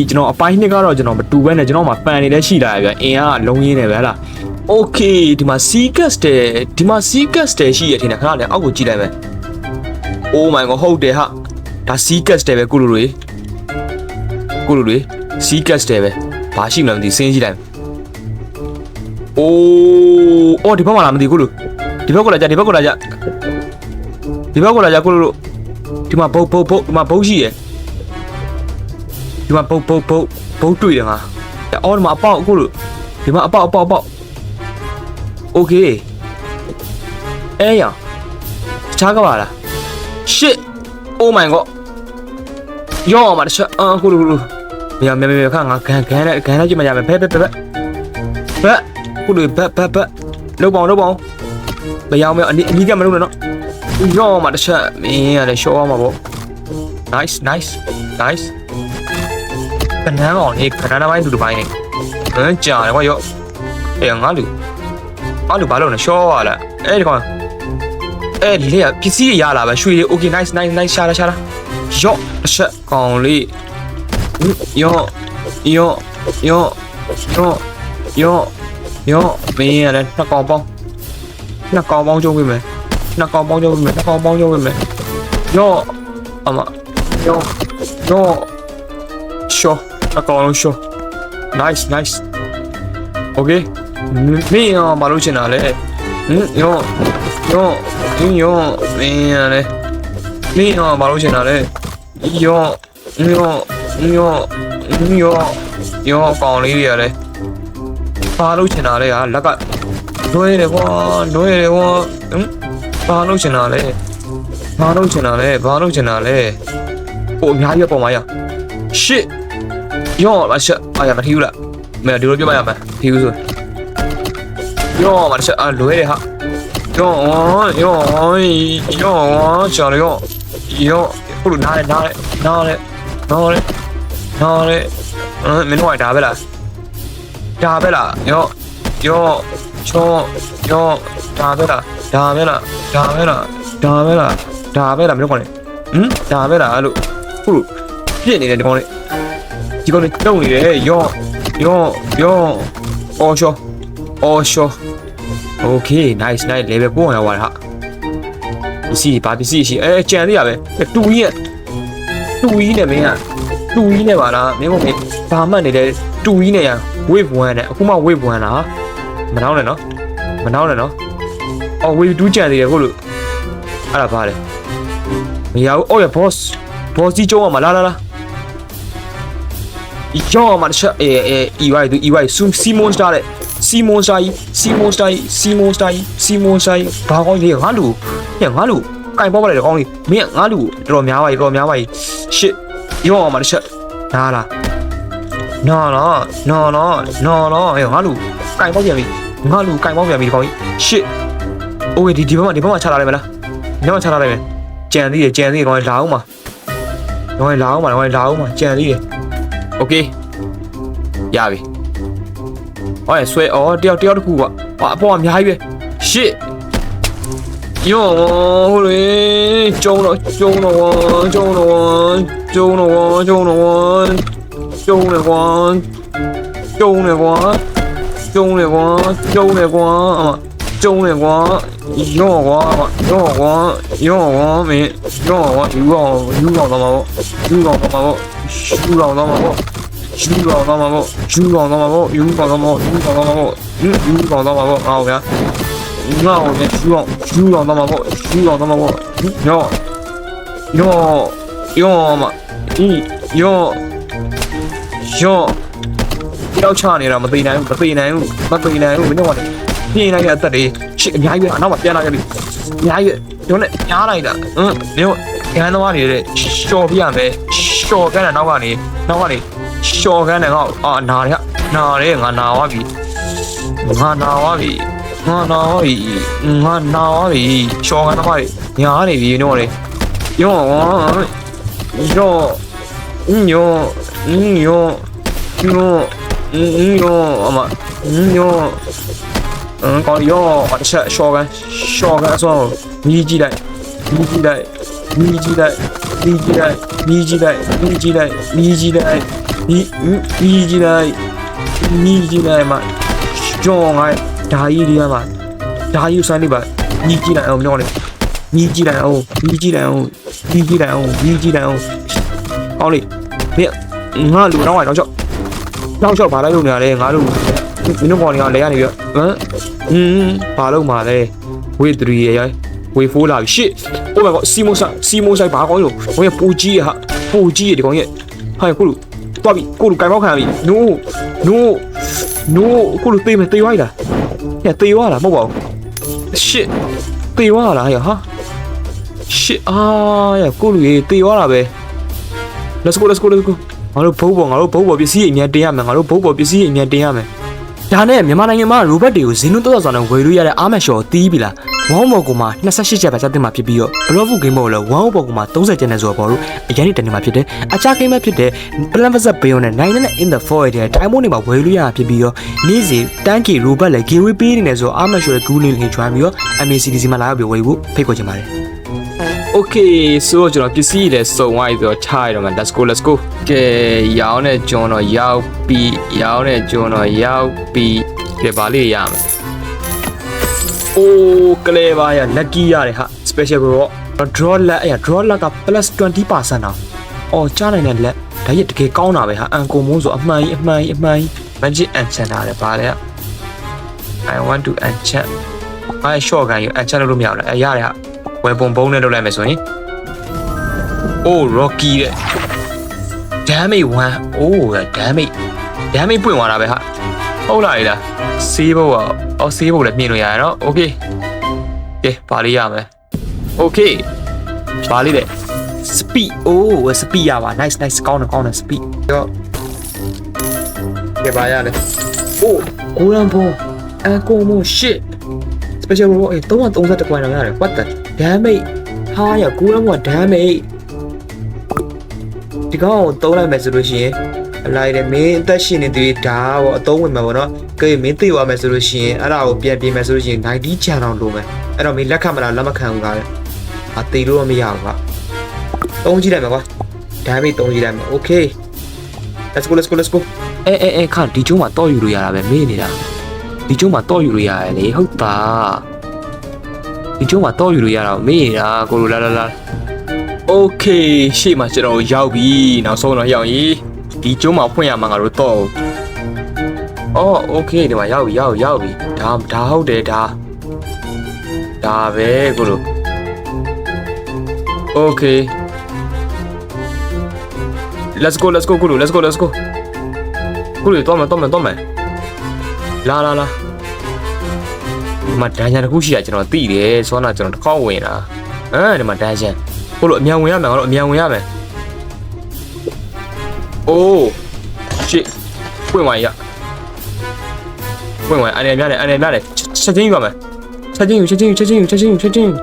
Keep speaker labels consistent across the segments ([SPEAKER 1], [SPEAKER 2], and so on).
[SPEAKER 1] ဒီကျွန်တော်အပိုင်းနှစ်ကတော့ကျွန်တော်မတူဘဲနဲ့ကျွန်တော်မှာပန်နေလည်းရှိလာရဗျအင်အားလုံးရင်းနေပဲဟလားโอเคဒီမှာ Seagas တယ်ဒီမှာ Seagas တယ်ရှိရထင်တယ်ခဏလေးအောက်ကိုကြည့်လိုက်မယ် Oh my god ဟုတ်တယ်ဟာဒါ Seagas တယ်ပဲကုလူတွေကုလူတွေ Seagas တယ်ပဲဘာရှိမလဲမသိစင်းကြည့်လိုက်အိုးအော်ဒီဘက်မှာလာမသိကုလူဒီဘက်ကိုလာကြဒီဘက်ကိုလာကြဒီဘက်ကိုလာကြကုလူတို့ဒီမှာဘုတ်ဘုတ်ဘုတ်ဒီမှာဘုတ်ရှိရယ် ဒီမှာပုတ်ပုတ်ပုတ်ပုတ်တွေ့တယ်ငါအော်ဒီမှာအပေါက်အခုလို့ဒီမှာအပေါက်အပေါက်အပေါက်โอเคအဲရချားကပါလား shit oh my god ယောမှာတချက်အခုလို့လို့မြမမြမခါငါဂန်ဂန်နဲ့ဂန်နဲ့ကြည့်မရမယ်ဘက်ဘက်ဘက်ဘက်ဘက်ခုလို့ဘက်ဘက်ဘက်လုံးပေါင်းလုံးပေါင်းမရောမရောအနီးအနီးကမလုံးနဲ့နော်ယောမှာတချက်မင်းရတယ်ရှော့အောင်မှာပေါ့ nice nice nice က နန်းကောင်လေးကနန်းပိုင်းသူတစ်ပိုင်းနေဟမ်ကြာတယ်ကွာရောအေးငါလူငါလူဘာလို့လဲရှော့ရလားအဲ့ဒီကောင်အဲ့လေပစ္စည်းရလာပဲရွှေလေး okay nice nice nice ရှာလာရှာလာရော့အချက်ကောင်လေးရော့ရော့ရော့ရော့ရော့ရော့မင်းရတယ်နှစ်ကောင်ပေါင်းနှစ်ကောင်ပေါင်းကျုံးပေးမယ်နှစ်ကောင်ပေါင်းကျုံးပေးမယ်နှစ်ကောင်ပေါင်းကျုံးပေးမယ်ရော့အမရော့ရော့ Sure. အကောင်လုံး sure. Nice, nice. Okay. မင်းရောမလုပ်ချင်တာလေဟင်ရောရောဟင်ရောမင်းရလေမင်းရောမလုပ်ချင်တာလေရောရောရောရောရောကောင်လေးတွေရလေဘာလုပ်ချင်တာလဲဟာလက်ကလွဲတယ်ကွာလွဲတယ်ကွာဟင်ဘာလုပ်ချင်တာလဲဘာလုပ်ချင်တာလဲဘာလုပ်ချင်တာလဲဟိုအများကြီးပေါ်မှာရ shit 哟，完事，哎呀，没听了，没有，丢了别买呀，没，听不说。哟，完事，啊，累的哈。哟哟哟，小的哟，哟，不如拿来拿来拿来拿来拿来，嗯，没弄坏打呗啦，打呗啦，哟哟，冲哟，打呗啦，打呗啦，打呗啦，打呗啦，打呗啦，没弄坏嘞，嗯，打呗啦，路，不如，别你的光嘞。 ဒီကောင်တုံနေတယ်ယောယောယောအော်ရှောအော်ရှော Okay nice nice level ပို့အောင်ရပါတယ်ဟာပစ္စည်းဘာပစ္စည်းရှိအဲကြံသေးရပဲတူကြီးကတူကြီးနဲ့မင်းကတူကြီးနဲ့ပါလားမင်းကဘာမှနေလဲတူကြီးနဲ့ရ wave 1နဲ့အခုမှ wave 1လားမနှောင်းနဲ့နော်မနှောင်းနဲ့နော်အော် wave 2ကြံသေးတယ်ဟုတ်လို့အဲ့ဒါပါလေမရဘူးအော်ရ boss boss ကြီးကျုံးအောင်မလာလာလား ယောမန်ရှာအဲအဲ EY သူ EY ဆူစီမွန်စတာတဲ့စီမွန်စတာကြီးစီမွန်စတာကြီးစီမွန်စတာကြီးစီမွန်စတာကြီးဘာကောင်းကြီးငါလူညငါလူကင်ပေါ်ပါလေကောင်းကြီးမင်းငါလူတော်တော်များပါကြီးတော်တော်များပါကြီး shit ယောမန်ရှာနားလားနော်နော်နော်နော်နော်နော်ဟဲ့ငါလူကင်ပေါ်ပြန်ပြီငါလူကင်ပေါ်ပြန်ပြီကောင်းကြီး shit အိုးဒီဒီဘက်မှာဒီဘက်မှာချလာလိုက်မလားဒီဘက်မှာချလာလိုက်မယ်ကြံသေးတယ်ကြံသေးတယ်ကောင်းကြီးလာအောင်ပါကောင်းကြီးလာအောင်ပါကောင်းကြီးလာအောင်ပါကြံသေးတယ် โอเคရပြီဟောရဆွဲအော်တယောက်တယောက်တစ်ခုကွာဟာအပေါ်အများကြီးပဲ shit ယောဟိုလေကျုံတော့ကျုံတော့ကျုံတော့ကျုံတော့ကျုံတော့ကျုံနေကွာကျုံနေကွာကျုံနေကွာကျုံနေကွာအမကျုံနေကွာယောကွာယောကွာယောကွာမင်းယောကွာယူအောင်ယူအောင်တော့မှာပေါ့ယူအောင်တော့မှာပေါ့ ယူအောင်တော့မှာပေါ့ယူအောင်တော့မှာပေါ့ယူအောင်တော့မှာပေါ့ယူအောင်တော့မှာပေါ့ယူအောင်တော့မှာပေါ့ယူအောင်တော့မှာပေါ့ဟောဗျာငါ့ကိုလည်းယူအောင်ယူအောင်တော့မှာပေါ့ယူအောင်တော့မှာပေါ့ယောယောယောမအီယောယောကြောက်ချနေတာမသိနိုင်ဘူးမသိနိုင်ဘူးမသိနိုင်ဘူးမင်းတို့ကလည်းပြင်းလိုက်တဲ့အသက်တွေရှစ်အများကြီးပဲအနောက်မှာပြန်လာကြပြီအများကြီးတို့နဲ့ညားလိုက်တာဟမ်မင်းတို့ကန်းသွားနေတဲ့ရှော်ပြရမယ် ရှော်ကန်းတယ်နောက်ကနေနောက်ကနေရှော်ကန်းတယ်ငါအာနာတယ်နာတယ်ငါနာသွားပြီငါနာသွားပြီငါနာသွားပြီငါနာသွားပြီရှော်ကန်းတော့ပြီညာနေပြီနော်လေယောယောယောယောယောယောအမယောကောင်းရောအချက်ရှော်ကန်ရှော်ကန်အစောမြည်ကြည့်လိုက်မြည်ကြည့်လိုက်မြည်ကြည့်လိုက် မြည်ကြည့်လိုက်မြည်ကြည့်လိုက်မြည်မြည်ကြည့်လိုက်မြည်ကြည့်လိုက်မှာကျောင်းငါဒါကြီးဒီမှာဒါကြီးစမ်းနေပါမြည်ကြည့်လိုက်အောင်ပြောလေမြည်ကြည့်လိုက်အောင်မြည်ကြည့်လိုက်အောင်မြည်ကြည့်လိုက်အောင်မြည်ကြည့်လိုက်အောင်အောင်လေမင်းငါလူတော့တော့ချောက်တော့ချောက်ဘာလဲလုပ်နေရလဲငါတို့မင်းတို့ကောင်တွေကလဲရနေပြီဟမ်ဟင်းဘာလုပ်မှာလဲဝေး3ရဲ့ဝေး4လာပြီ shit oh my god စီမိုဆိုင်စီမိုဆိုင်ဘာကောင်းလို့ဟိုရပူကြီးရဟာပူကြီးရဒီကောင်ရဲ့ဟာကိုလူတွားပြီကိုလူကြိုင်ပေါက်ခံရပြီ no no no ကိုလူတေးမယ်တေးဝိုင်းလားညတေးဝါလားမဟုတ်ပါဘူး shit တေးဝါလားရဟာ shit အာရကိုလူရေတေးဝါလားပဲ let's go let's go let's go ငါတို့ဘုတ်ဘောငါတို့ဘုတ်ဘောပစ္စည်းအများတင်ရမယ်ငါတို့ဘုတ်ဘောပစ္စည်းအများတင်ရမယ်ဒါနဲ့မြန်မာနိုင်ငံမှာရိုဘတ်တွေကိုဇင်းလုံးတော့ဆောင်နဲ့ဝယ်လို့ရတဲ့အာမတ်ရှော်တီးပြီလား ဝေါဘော်ကူမှာ28ချက်ပဲစတင်မှာဖြစ်ပြီးတော့ဘလော့ဖူဂိမ်းဘော်လည်းဝေါဘော်ကူမှာ30ချက်နဲ့ဆိုတော့ဘော်လို့အရင်တနေမှာဖြစ်တယ်အခြားဂိမ်းပဲဖြစ်တဲ့ Plan Vs Bayon နဲ့9နဲ့ In the Void တဲ့တိုင်းမုန်းတွေမှာဝယ်လို့ရတာဖြစ်ပြီးတော့နေ့စဉ်တန်းကီရိုဘတ်လည်း giveaway ပေးနေတယ်ဆိုတော့အာမတ်ရှော်ရဲ့ Google link ကျွမ်းပြီးတော့ MACDC မှာလာရောက်ပြီးဝယ်ဖို့ဖိတ်ခေါ်ချင်ပါတယ် Okay ဆိုတော့ကျွန်တော်ပစ္စည်းတွေစုံသွားပြီဆိုတော့ချရတော့မယ် Let's go let's go ကဲရောင်းတဲ့ကျွန်တော်ရောက်ပြီးရောင်းတဲ့ကျွန်တော်ရောက်ပြီးကဲပါလေးရမယ် အိုးကလေးပါရ lucky ရတယ်ဟာ special bro draw luck အဲ့ draw luck က plus 20%အောင်အော်ကြားနိုင်တဲ့လက်ဒါရတကယ်ကောင်းတာပဲဟာအန်ကိုမိုးဆိုအမှန်ကြီးအမှန်ကြီးအမှန်ကြီး magic enchant တာလေပါလေ I want to enchant အဲ့ short gun ရ enchant လုပ်လို့မရဘူးလားအဲ့ရတယ်ဟာ weapon ဘုံနဲ့လုပ်လိုက်မယ်ဆိုရင် oh rocky တဲ့ damage 1 oh damage damage ပွင့်သွားတာပဲဟာ ဟုတ်လားလေလားဆေးဖို့อ่ะအော်ဆေးဖို့လည်းမြင်လို့ရရနော် okay ကဲပါလေးရမယ် okay ပါလေးတဲ့ speed oh speed ရပါ nice nice ကောင်းတယ်ကောင်းတယ် speed ရောကဲပါရလေ oh golden ball အကောမို shit special ball အေး330 coin တော့ရတယ် what the damage ဟာရ golden ball damage ဒီကောင်ကိုသုံးလိုက်မယ်ဆိုလို့ရှိရင် အလိုက်တယ်မင်းအသက်ရှင်နေသေးဒါပေါ့အသုံးဝင်မှာပေါ့နော်ကဲမင်းသိသွားမယ်ဆိုလို့ရှိရင်အဲ့ဒါကိုပြန်ပြင်မယ်ဆိုလို့ရှိရင်90ချန်အောင်လိုမယ်အဲ့တော့မင်းလက်ခံမလားလက်မခံဘူးလားအသေးလို့မရဘူးကွာသုံးကြည့်လိုက်မယ်ကွာဒါမေးသုံးကြည့်လိုက်မယ် okay let's go let's go let's go အဲအဲအဲခါဒီကျုံးမှာတော့ယူလို့ရတာပဲမေးနေတာဒီကျုံးမှာတော့ယူလို့ရတယ်လေဟုတ်တာဒီကျုံးမှာတော့ယူလို့ရတာမေးနေတာကိုလိုလာလာလာ okay ရှေ့မှာကျွန်တော်ရောက်ပြီနောက်ဆုံးတော့ရောက်ရင် ဒီကျုံးမှာဖွင့်ရမှာငါတို့တော့အော်โอเคဒီမှာရောက်ပြီရောက်ပြီရောက်ပြီဒါဒါဟုတ်တယ်ဒါဒါပဲကိုလိုโอเค let's go let's go ကိုလို let's go let's go ကိုလိုတော့မယ်တော့မယ်တော့မယ်လာလာလာဒီမှာဒန်ဂျန်တစ်ခုရှိတာကျွန်တော်သိတယ်ဆောနာကျွန်တော်တစ်ခေါက်ဝင်တာအဲဒီမှာဒန်ဂျန် ကိုလိုအမြန်ဝင်ရမယ်ငါတို့အမြန်ဝင်ရမယ် အိုးရှစ်ဝင်ဝင်ရဝင်ဝင်အနေများတယ်အနေများတယ်ချက်ချင်းယူပါမယ်ချက်ချင်းယူချက်ချင်းယူချက်ချင်းယူချက်ချင်းယူချက်ချင်းယူ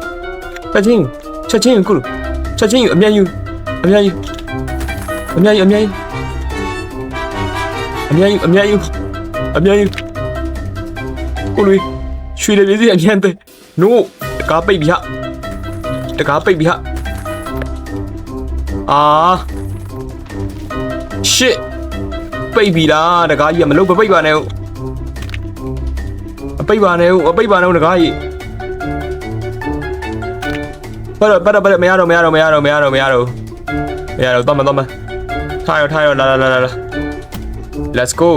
[SPEAKER 1] ချက်ချင်းယူချက်ချင်းယူကိုလိုချက်ချင်းယူအမြန်ယူအမြန်ယူအမြန်ယူအမြန်ယူအမြန်ယူအမြန်ယူအမြန်ယူကိုလိုရွှေတယ်ပြည်စီအမြန်တဲ့ no တကားပိတ်ပြီဟာတကားပိတ်ပြီဟာအာ ရှစ်ပိတ်ပြီလားတကားကြီးကမလုပ်ပိတ်ပါနဲ့ဟုတ်အပိတ်ပါနဲ့ဟုတ်အပိတ်ပါနဲ့ဟုတ်တကားကြီးပတ်တော့ပတ်တော့ပတ်တော့မရတော့မရတော့မရတော့မရတော့မရတော့မရတော့တော့မတော့မထားရထားရလာလာလာလာ Let's go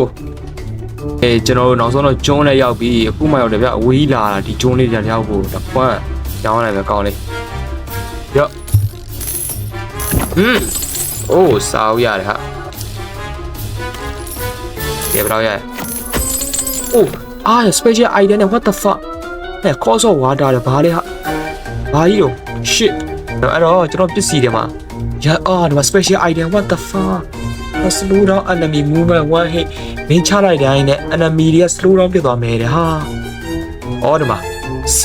[SPEAKER 1] အဲကျွန်တော်တို့နောက်ဆုံးတော့ဂျွန်းလေးရောက်ပြီးအခုမှရောက်တယ်ဗျအဝေးလာတာဒီဂျွန်းလေးတရားရောက်ဖို့တပွန့်ရောင်းရတယ်ပဲကောင်းလေးရော့ဟွန်းအိုးစားဦးရတယ်ဟာ Okay, bro, yeah. Oh, ah, special item. What the fuck? အဲ cause of water လေဘာလဲဟာဘာကြီးရော shit အဲ့တော့ကျွန်တော်ပစ္စည်းတွေမှာရာအော်ဒီမှာ special item what the fuck a slow down enemy movement one hit မင်းချလိုက်တိုင်းနဲ့ enemy တွေက slow down ဖြစ်သွားမယ်တဲ့ဟာအော်ဒီမှာ C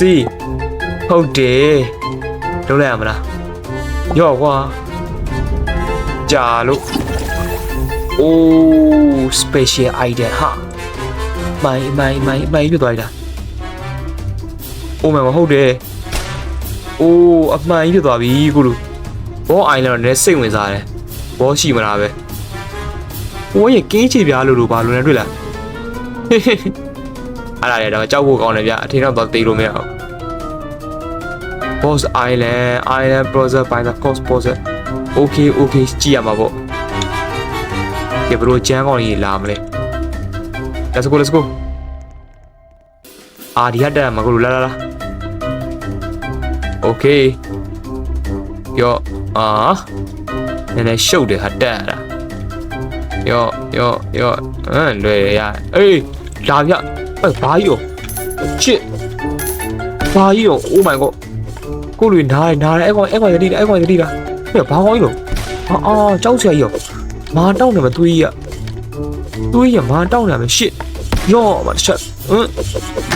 [SPEAKER 1] ဟုတ်တယ်လုပ်လိုက်ရမလားရော့ကွာကြာလို့ oh special item ဟာမိုင်မိုင်မိုင်မိုင်ပြသွားပြီလား oh my god ဟုတ်တယ် oh အမှန်ကြီးပြသွားပြီကိုလူဘောအိုင်လန်တော့လည်းစိတ်ဝင်စားတယ်ဘောရှိမလားပဲဘောရဲ့ကင်းချေပြားလို့လို့ဘာလို့လဲတွေ့လားဟေးဟေးအဲ့ဒါလေတော့ကြောက်ဖို့ကောင်းတယ်ဗျအထင်တော့တော့တေးလို့မရအောင် Boss Island Island browser by the cost browser Okay okay ကြည့်ရမှာပေါ့ ဒီဘရိုချမ်းကောင်ကြီးလာမလဲ Let's go let's go အာဒီဟတ်တက်မှာကိုလိုလာလာလာ Okay ယောအာနည်းနည်းရှုပ်တယ်ဟာတက်ရတာယောယောယောအမ်လွယ်ရအေးလာပြအေးဘာကြီးရောချစ်ဘာကြီးရော Oh my god ကိုလူနားရနားရအဲ့ကောင်အဲ့ကောင်ရတိအဲ့ကောင်ရတိလားဟဲ့ဘာကောင်းကြီးလို့အာအာကြောက်စရာကြီးရော မာတောင်းတယ်မသွေးရသွေးရမာတောင်းတယ်မရှစ်ယောမတစ်ချက်ဟမ်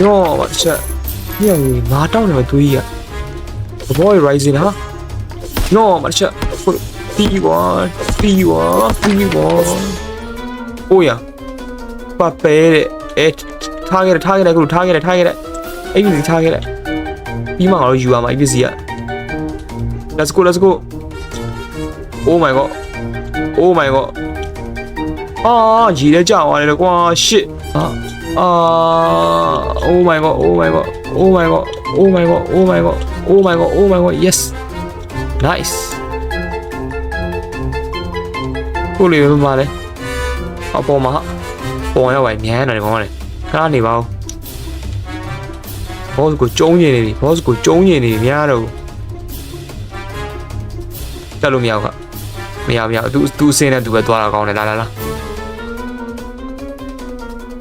[SPEAKER 1] ယောမတစ်ချက်ညောင်မာတောင်းတယ်မသွေးရ The boy rising ဟာယောမတစ်ချက်ကိုတီဝါတီဝါတီဝါအိုးရပပဲတဲ့အဲထားခဲ့တယ်ထားခဲ့တယ်ကိုထားခဲ့တယ်ထားခဲ့တယ်အဲ့ဒီထားခဲ့တယ်ပြီးမှငါတို့ယူရမှာအပစ္စည်းอ่ะ Let's go let's go Oh my god Oh my god အာရေလည်းကြာသွားတယ်လေကွာ shit အာအာ Oh my god Oh my god Oh my god Oh my god Oh my god Oh my god Oh my god yes nice ကိုလေးပဲပါလေအပေါ်မှာပေါ်ရောက်ပါညမ်းတယ်ကောင်းတယ်ခဏနေပါဦးဘော့စ်ကိုကျုံးနေနေပြီဘော့စ်ကိုကျုံးနေနေပြီများတော့တက်လို့မရဘူးခ မရမရသူသူအစင်းနဲ့သူပဲသွားတာကောင်းတယ်လာလာလာ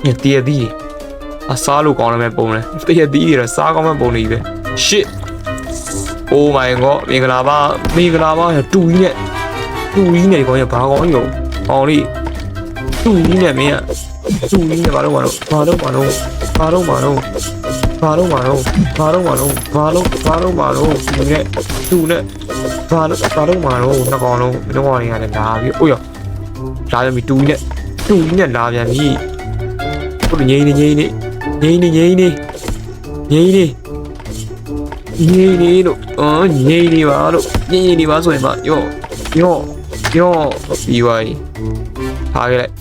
[SPEAKER 1] ညတည့်ရသည်အစားလို့ကောင်းတယ်မဲ့ပုံတယ်တည့်ရသည်တွေစားကောင်းမဲ့ပုံနေပြီပဲ shit oh my god မင်္ဂလာပါမင်္ဂလာပါတူကြီးနဲ့တူကြီးနဲ့ကောင်းရဘာကောင်းရောကောင်းလေးတူကြီးနဲ့မင်းကတူကြီးနဲ့ဘာလို့ဘာလို့ဘာလို့ဘာလို့ဘာလို့ဘာလို့ ဘာလို့ဘာလို့ဘာလို့ဘာလို့ဘာလို့ဘာလို့ဘာလို့ဒီနဲ့သူနဲ့ဘာလို့ဘာလို့ဘာလို့နှစ်ကောင်လုံးနှစ်ကောင်တွေကလည်းလာပြီးအိုးရလာပြန်ပြီတူနဲ့တူနဲ့လာပြန်ပြီဘုငိမ့်နေငိမ့်နေငိမ့်နေငိမ့်နေငိမ့်နေငိမ့်နေလို့အော်ငိမ့်နေပါလို့ငိမ့်နေပါဆိုရင်မယောယောယောပြီးပါပြီထားခဲ့လိုက်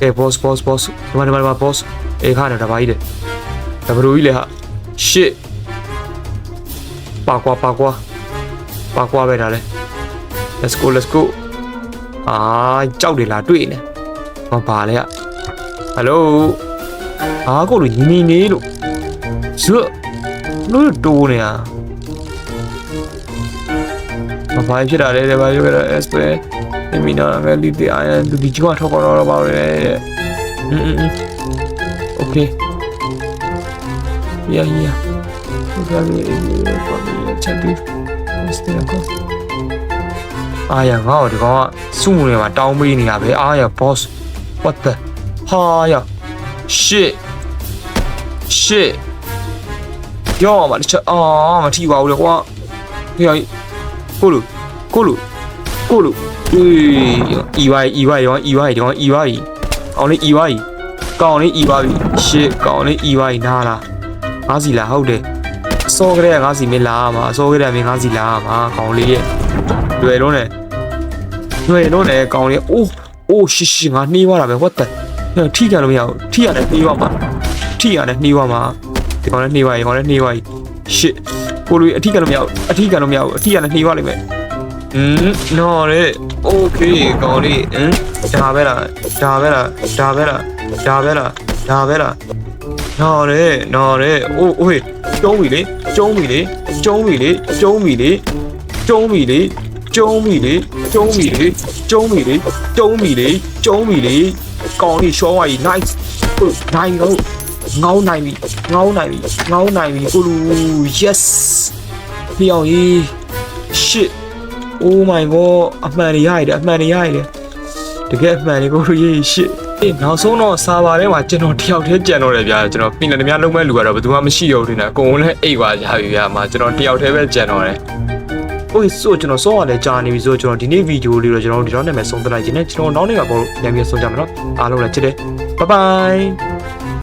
[SPEAKER 1] ကဲ boss boss boss ဒီမှာဒီမှာ boss အေခါနဲ့တပါးကြီး တဘလူကြီးလေဟာရှစ်ပါကွာပါကွာပါကွာပဲဒါလဲ let's go let's go အာကြောက်တယ်လားတွေ့နေမပါလေဟာဟယ်လိုအားကိုလူညီနေနေလို့ဇွတ်လို့တိုးနေတာမပါဖြစ်တာလေဒီမှာပြောရတဲ့ SP အမီနာမယ်လီဒီအိုင်သူဒီကြီးကထောက်ကောတော့ပါပဲอืม okay Yeah, yeah. Probably, probably check it. Stay on cost. အာရငါ့ကိုဒီကောင်ကစုမှုတွေမှာတောင်းပေးနေတာပဲအာရ boss what the ဟာရ shit shit ယောမတချအာမထီပါဘူးလေကွာဟေးကိုလူကိုလူကိုလူအေး EY EY ရော EY ဒီကောင် EY အောင်လေး EY ကောင်လေး EY shit ကောင်လေး EY နားလား ငါးစီလာဟုတ်တယ်အစောကလေးကငါးစီမင်းလာမှာအစောကလေးကမင်းငါးစီလာမှာကောင်လေးရဲ့လွယ်လုံးနဲ့လွယ်လုံးနဲ့ကောင်လေးအိုးအိုးရှိရှိငါနှီးသွားတာပဲ what the ထိကြလို့မရဘူးထိရတယ်နှီးသွားမှာထိရတယ်နှီးသွားမှာဒီကောင်လေးနှီးသွားရင်ကောင်လေးနှီးသွားရင် shit ကိုလူအထိကလို့မရဘူးအထိကလို့မရဘူးအထိရတယ်နှီးသွားလိမ့်မယ်อืมနော်လေ okay ကောင်လေးဟမ်ဒါပဲလားဒါပဲလားဒါပဲလားဒါပဲလားဒါပဲလား နော်ရဲနော်ရဲအိုးအိုးကျုံးပြီလေကျုံးပြီလေကျုံးပြီလေကျုံးပြီလေကျုံးပြီလေကျုံးပြီလေကျုံးပြီလေကျုံးပြီလေကျုံးပြီလေကျုံးပြီလေကောင်းပြီရှောင်းသွားပြီ nice ဟုတ်နိုင်တော့ငောင်းနိုင်ပြီငောင်းနိုင်ပြီငောင်းနိုင်ပြီကိုလူ yes ပြောင်းကြီး shit oh my god အမှန်ရရတယ်အမှန်ရရတယ်တကယ်အမှန်ကိုလူရေး shit အေးနောက်ဆုံးတော့စာပါထဲမှာကျွန်တော်တယောက်တည်းကြံတော့တယ်ဗျာကျွန်တော်ပြင်တယ်များလုံးမဲ့လူကတော့ဘယ်သူမှမရှိတော့ဘူးနေတာအကုန်လုံးလည်းအိတ်ပါရပြီဗျာမှာကျွန်တော်တယောက်တည်းပဲကြံတော့တယ်ို့ဆိုကျွန်တော်ဆောင်းရလဲကြာနေပြီဆိုတော့ကျွန်တော်ဒီနေ့ဗီဒီယိုလေးတော့ကျွန်တော်ဒီတော့နာမည်ဆုံးသလိုက်ခြင်းနဲ့ကျွန်တော်နောက်နေ့မှာပေါ့ပြန်ပြီးဆုံးကြမယ်နော်အားလုံးလည်းချစ်တယ်ဘိုင်ဘိုင်